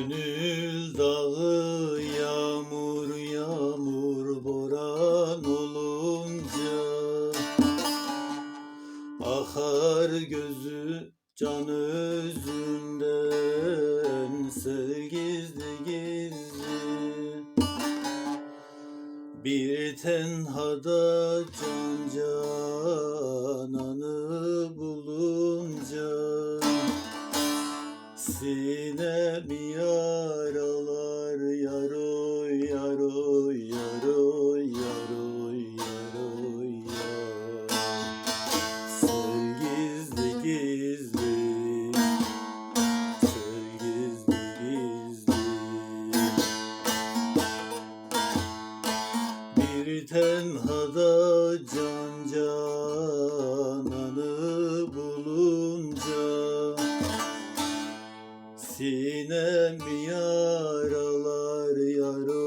Gönül dağı yağmur yağmur boran olunca Akar gözü can özünden sır gizli gizli. Bir tenhada can cananı bu. Sinem yaralar yaroy yaroy yaroy yaroy yaroy yar Sır gizli gizli Sır gizli gizli. Bir tenhada can cananı bulunca Sinem yaralar yaralar